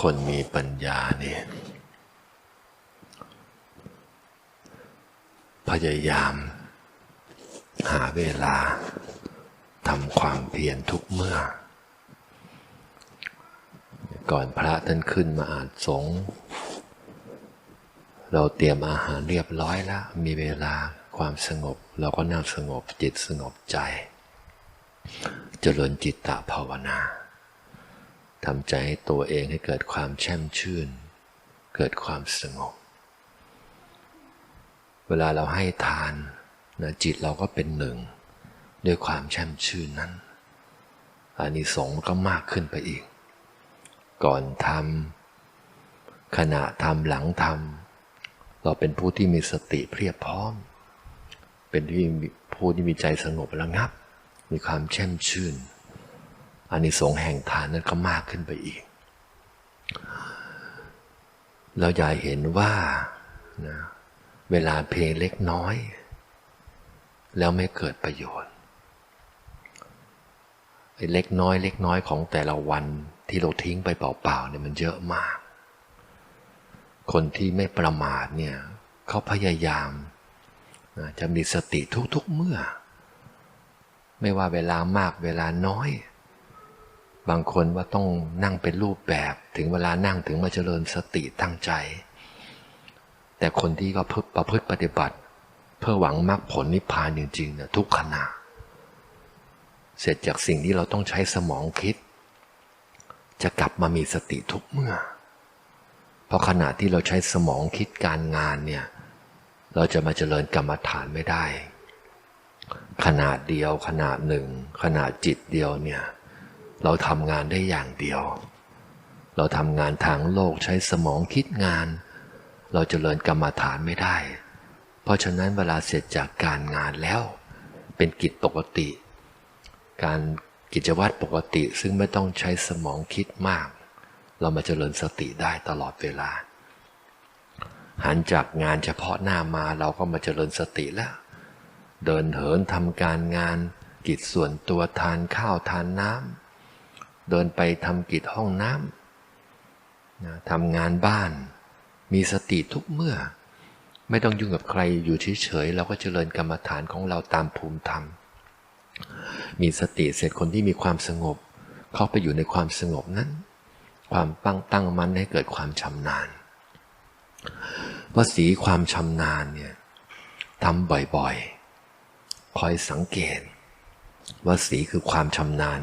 คนมีปัญญาเนี่ยพยายาม หาเวลาทำความเพียรทุกเมื่อ ก่อนพระท่านขึ้นมาอ่านสง เราเตรียมอาหารเรียบร้อยแล้ว มีเวลาความสงบ เราก็นั่งสงบจิตสงบใจ เจริญจิตตภาวนา ทำใจให้ตัวเองให้เกิดความแช่มชื่น เกิดความสงบ เวลาเราให้ทานนะจิตเราก็เป็นหนึ่ง ด้วยความแช่มชื่นนั้นอานิสงส์ก็มากขึ้นไปอีก ก่อนทำขณะทำหลังทำเราเป็นผู้ที่มีสติเพียบพร้อม เป็นที่ผู้ที่มีใจสงบระงับ มีความแช่มชื่น อานิสงส์แห่งทานนั้นก็มากขึ้นไปอีก เราอยากเห็นว่านะเวลาเพียงเล็กน้อย แล้วไม่เกิดประโยชน์เล็กน้อย เล็กน้อยของแต่ละวันที่เราทิ้งไปเปล่าๆเนี่ยมันเยอะมาก คนที่ไม่ประมาทเนี่ยเขาพยายามจะมีสติทุกๆเมื่อ ไม่ว่าเวลามากเวลาน้อย บางคนว่าต้องนั่งเป็นรูปแบบ ถึงเวลานั่งถึงมาเจริญสติตั้งใจ แต่คนที่ก็ประพฤติปฏิบัติ เพื่อหวังมรรคผลนิพพานจริงๆเนี่ยทุกขณะ เสร็จจากสิ่งที่เราต้องใช้สมองคิด จะกลับมามีสติทุกเมื่อ เพราะขณะที่เราใช้สมองคิดการงานเนี่ยเราจะมาเจริญกรรมฐานไม่ได้ขนาดเดียวขนาดหนึ่งขนาดจิตเดียวเนี่ย เราทำงานได้อย่างเดียว เราทำงานทางโลกใช้สมองคิดงาน เราจเจริญกรรมฐานไม่ได้ เพราะฉะนั้นเวลาเสร็จจากการงานแล้ว เป็นกิจปกติ การกิจวัตรปกติซึ่งไม่ต้องใช้สมองคิดมาก เรามาเจริญสติได้ตลอดเวลา หันจากงานเฉพาะหน้ามาเราก็มาเจริญสติแล้ว เดินเหินทำการงาน กิจส่วนตัวทานข้าวทานน้ำ เดินไปทำกิจห้องน้ำทำงานบ้าน มีสติทุกเมื่อ ไม่ต้องยุ่งกับใครอยู่เฉยๆเราก็เจริญกรรมฐานของเราตามภูมิธรรม มีสติเสร็จคนที่มีความสงบ เข้าไปอยู่ในความสงบนั้น ความตั้งตั้งมั่นให้เกิดความชำนาญว่าสีความชำนาญเนี่ยทำบ่อยๆ คอยสังเกต ว่าสีคือความชำนาญ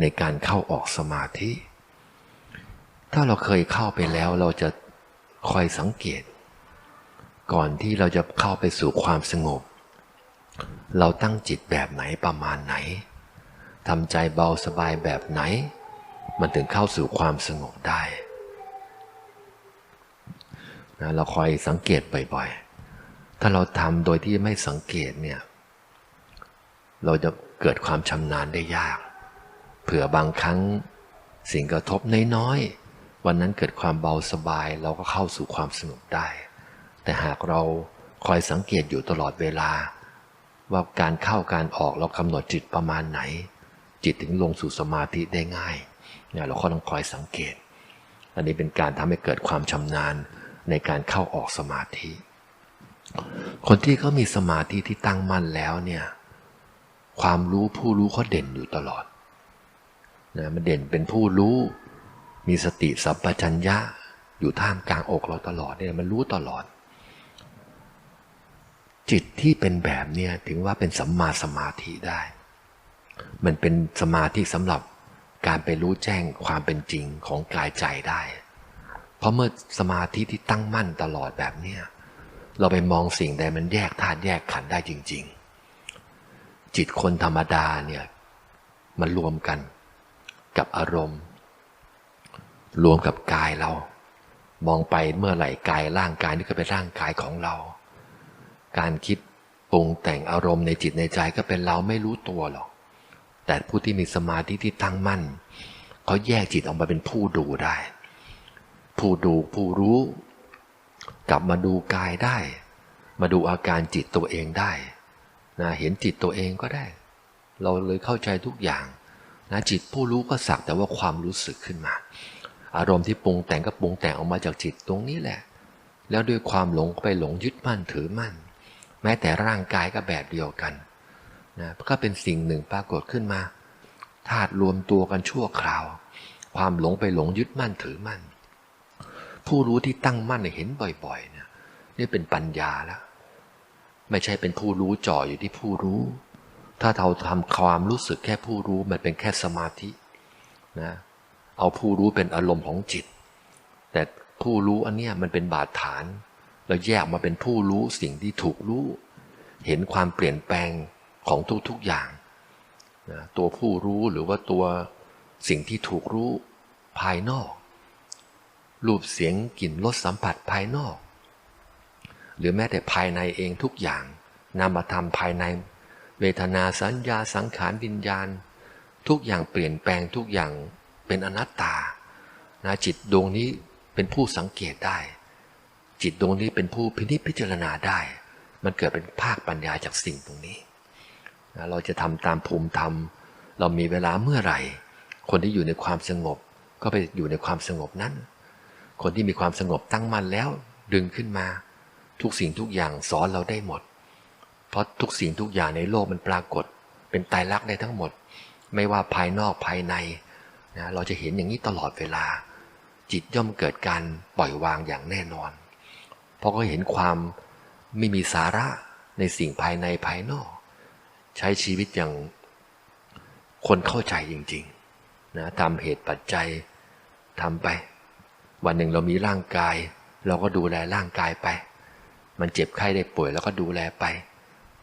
ในการเข้าออกสมาธิ ถ้าเราเคยเข้าไปแล้วเราจะคอยสังเกต ก่อนที่เราจะเข้าไปสู่ความสงบ เราตั้งจิตแบบไหนประมาณไหนทำใจเบาสบายแบบไหน มันถึงเข้าสู่ความสงบได้นะเราคอยสังเกตบ่อยๆ ถ้าเราทำโดยที่ไม่สังเกตเนี่ย เราจะเกิดความชำนาญได้ยาก เผื่อบางครั้งสิ่งกระทบน้อยๆ วันนั้นเกิดความเบาสบายเราก็เข้าสู่ความสงบได้ แต่หากเราคอยสังเกตอยู่ตลอดเวลา ว่าการเข้าการออกเรากำหนดจิตประมาณไหน จิตถึงลงสู่สมาธิได้ง่ายเนี่ยเราก็ต้องคอยสังเกต อันนี้เป็นการทำให้เกิดความชำนาญในการเข้าออกสมาธิ คนที่เขามีสมาธิที่ตั้งมั่นแล้วเนี่ยความรู้ผู้รู้เขาเด่นอยู่ตลอด นะมันเด่นเป็นผู้รู้ มีสติสัพพัญญะ อยู่ท่ามกลางอกเราตลอดเนี่ยมันรู้ตลอด จิตที่เป็นแบบเนี้ยถึงว่าเป็นสัมมาสมาธิได้ มันเป็นสมาธิสำหรับการไปรู้แจ้งความเป็นจริงของกายใจได้ เพราะเมื่อสมาธิที่ตั้งมั่นตลอดแบบเนี้ยเราไปมองสิ่งใดมันแยกธาตุแยกขันธ์ได้จริง ๆ จิตคนธรรมดาเนี่ยมันรวมกัน กับอารมณ์ รวมกับกายเรา มองไปเมื่อไหร่กายร่างกายนี่ก็เป็นร่างกายของเรา การคิดปรุงแต่งอารมณ์ในจิตในใจก็เป็นเราไม่รู้ตัวหรอก แต่ผู้ที่มีสมาธิที่ตั้งมั่นเขาแยกจิตออกมาเป็นผู้ดูได้ ผู้ดูผู้รู้ กลับมาดูกายได้ มาดูอาการจิตตัวเองได้นะเห็นจิตตัวเองก็ได้ เราเลยเข้าใจทุกอย่าง นะจิตผู้รู้ก็สักแต่ว่าความรู้สึกขึ้นมา อารมณ์ที่ปรุงแต่งก็ปรุงแต่งออกมาจากจิตตรงนี้แหละ แล้วด้วยความหลงก็ไปหลงยึดมั่นถือมั่น แม้แต่ร่างกายก็แบบเดียวกันนะก็เป็นสิ่งหนึ่งปรากฏขึ้นมาธาตุรวมตัวกันชั่วคราว ความหลงไปหลงยึดมั่นถือมั่น ผู้รู้ที่ตั้งมั่นเห็นบ่อยๆเนี่ยนี่เป็นปัญญาแล้ว ไม่ใช่เป็นผู้รู้จ่ออยู่ที่ผู้รู้ ถ้าเราทำความรู้สึกแค่ผู้รู้มันเป็นแค่สมาธินะเอาผู้รู้เป็นอารมณ์ของจิต แต่ผู้รู้อันเนี้ยมันเป็นบาดฐาน เราแยกมาเป็นผู้รู้สิ่งที่ถูกรู้ เห็นความเปลี่ยนแปลงของทุกๆอย่างนะตัวผู้รู้หรือว่าตัวสิ่งที่ถูกรู้ภายนอก รูปเสียงกลิ่นรสสัมผัสภายนอก หรือแม้แต่ภายในเองทุกอย่างนามธรรมภายใน เวทนาสัญญาสังขารวิญญาณ ทุกอย่างเปลี่ยนแปลงทุกอย่างเป็นอนัตตานะจิตดวงนี้เป็นผู้สังเกตได้ จิตดวงนี้เป็นผู้พินิจพิจารณาได้ มันเกิดเป็นภาคปัญญาจากสิ่งตรงนี้นะเราจะทำตามภูมิธรรม เรามีเวลาเมื่อไหร่ คนที่อยู่ในความสงบ ก็ไปอยู่ในความสงบนั้น คนที่มีความสงบตั้งมั่นแล้วดึงขึ้นมา ทุกสิ่งทุกอย่างสอนเราได้หมด เพราะทุกสิ่งทุกอย่างในโลกมันปรากฏ เป็นไตรลักได้ทั้งหมด ไม่ว่าภายนอกภายในนะเราจะเห็นอย่างนี้ตลอดเวลา จิตย่อมเกิดการปล่อยวางอย่างแน่นอน เพราะก็เห็นความไม่มีสาระในสิ่งภายในภายนอก ใช้ชีวิตอย่างคนเข้าใจจริงๆนะทำเหตุปัจจัยทำไป วันหนึ่งเรามีร่างกาย เราก็ดูแลร่างกายไป มันเจ็บไข้ได้ป่วยแล้วก็ดูแลไป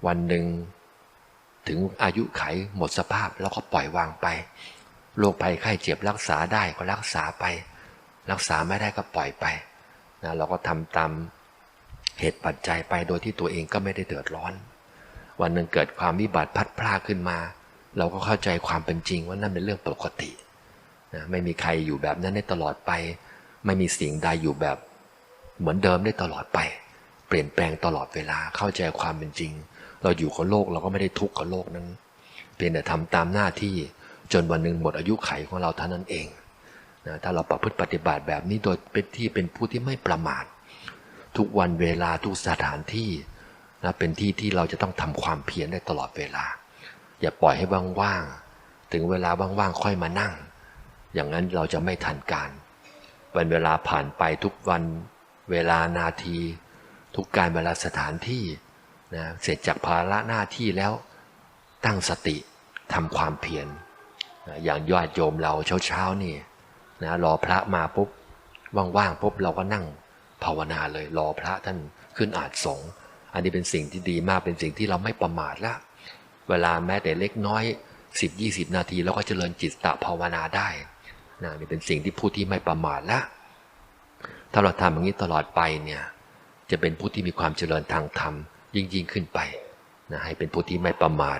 วันหนึ่งถึงอายุไขหมดสภาพแล้วก็ปล่อยวางไปโรคภัยไข้เจ็บรักษาได้ก็รักษาไป รักษาไม่ได้ก็ปล่อยไปนะเราก็ทำตามเหตุปัจจัยไปโดยที่ตัวเองก็ไม่ได้เดือดร้อน วันหนึ่งเกิดความวิบัติพัดพลาขึ้นมา เราก็เข้าใจความเป็นจริงว่านั่นเป็นเรื่องปกตินะไม่มีใครอยู่แบบนั้นได้ตลอดไป ไม่มีสิ่งใดอยู่แบบ เหมือนเดิมได้ตลอดไป เปลี่ยนแปลงตลอดเวลาเข้าใจความเป็นจริง เราอยู่กับโลกเราก็ไม่ได้ทุกข์กับโลกนั้น เพียงแต่ทำตามหน้าที่จนวันหนึ่งหมดอายุไขของเราเท่านั้นเองนะถ้าเราประพฤติปฏิบัติแบบนี้โดยเป็นที่เป็นผู้ที่ไม่ประมาททุกวันเวลาทุกสถานที่นะเป็นที่ที่เราจะต้องทำความเพียรได้ตลอดเวลา อย่าปล่อยให้ว่างๆถึงเวลาว่างๆค่อยมานั่ง อย่างนั้นเราจะไม่ทันการ วันเวลาผ่านไปทุกวันเวลานาที ทุกการเวลาสถานที่ นะเสร็จจากภาระหน้าที่แล้วตั้งสติทำความเพียรอย่างยอดโยมเราเช้าๆนี่นะรอพระมาปุ๊บว่างๆปุ๊บเราก็นั่งภาวนาเลยรอพระท่านขึ้นอาจสงอันนี้เป็นสิ่งที่ดีมากเป็นสิ่งที่เราไม่ประมาทละเวลาแม้แต่เล็กน้อย 10-20 นาทีเราก็เจริญจิตตะภาวนาได้นะนี่เป็นสิ่งที่ผู้ที่ไม่ประมาทละถ้าเราทำอย่างนี้ตลอดไปเนี่ยจะเป็นผู้ที่มีความเจริญทางธรรม ยิ่งยิ่งขึ้นไปนะให้เป็นผู้ที่ไม่ประมาท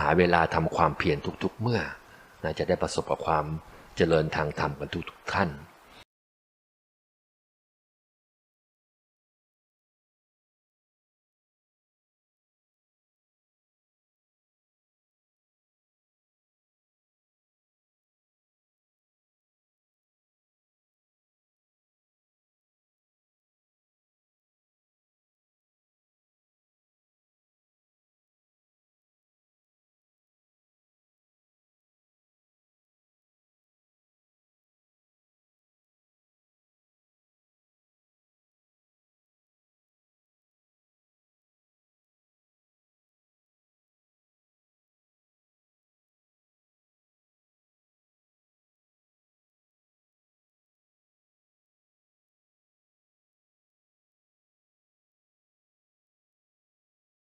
หาเวลาทำความเพียรทุกๆ เมื่อนะจะได้ประสบกับความเจริญทางธรรมกันทุกๆท่าน